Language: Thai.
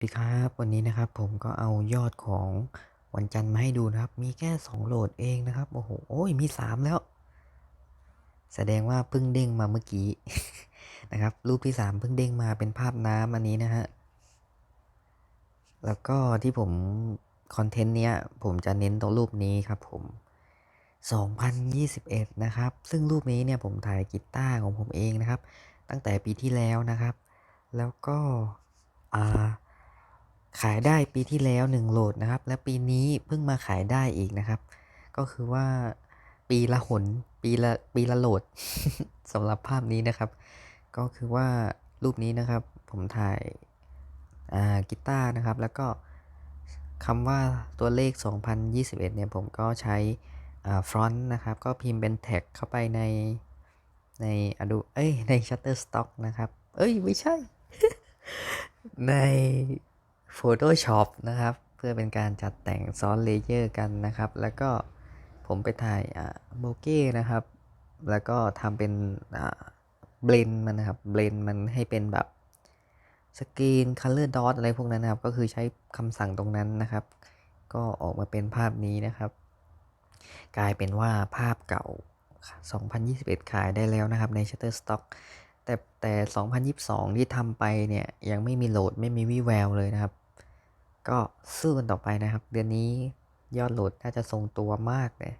สวัสดีครับวันนี้นะครับผมก็เอายอดของวันจันทร์มาให้ดูนะครับ มีแค่ 2 โหลดเองนะครับโอ้โหโอ้ยมี 3 แล้ว แสดงว่าเพิ่งเด้งมาเมื่อกี้ นะครับ รูปที่ 3 เพิ่งเด้งมาเป็นภาพน้ำอันนี้นะฮะแล้วก็ที่ผมคอนเทนต์เนี้ยผมจะเน้นตรงรูปนี้ครับผม 2021 นะครับ ซึ่งรูปนี้เนี่ยผมถ่ายกีตาร์ของผมเองนะครับ ตั้งแต่ปีที่แล้วนะครับ แล้วก็อ่า ขายได้ปีที่แล้ว 1 โหลดนะครับ และปีนี้เพิ่งมาขายได้อีกนะครับ ก็คือว่าปีละหนปีละปีละโหลดสำหรับภาพนี้นะครับ ก็คือว่ารูปนี้นะครับ ผมถ่ายอ่ากีตาร์นะครับ แล้วก็คำว่าตัวเลข 2021 เนี่ยผมก็ใช้อ่าฟรอนต์นะครับ ก็พิมพ์เป็นแท็กเข้าไปในในอดูเอ้ยใน Shutterstock นะครับ เอ้ย ไม่ใช่ ใน Photoshop นะครับ เพื่อเป็นการจัดแต่งซ้อนเลเยอร์กันนะครับ แล้วก็ผมไปถ่ายอ่าโบเก้นะครับ แล้วก็ทำเป็นอ่าเบลนมันนะครับ เบลนมันให้เป็นแบบสกรีนคัลเลอร์ดอทอะไรพวกนั้นนะครับ ก็คือใช้คำสั่งตรงนั้นนะครับ ก็ออกมาเป็นภาพนี้นะครับ กลายเป็นว่าภาพเก่า 2021 ขายได้แล้วนะครับใน Shutterstock แต่แต่ 2022 ที่ทำไปเนี่ย ยังไม่มีโหลดไม่มีวี่แววเลยนะครับ ก็สู้กันต่อไปนะครับ เดือนนี้ยอดโหลดน่าจะทรงตัวมากเลย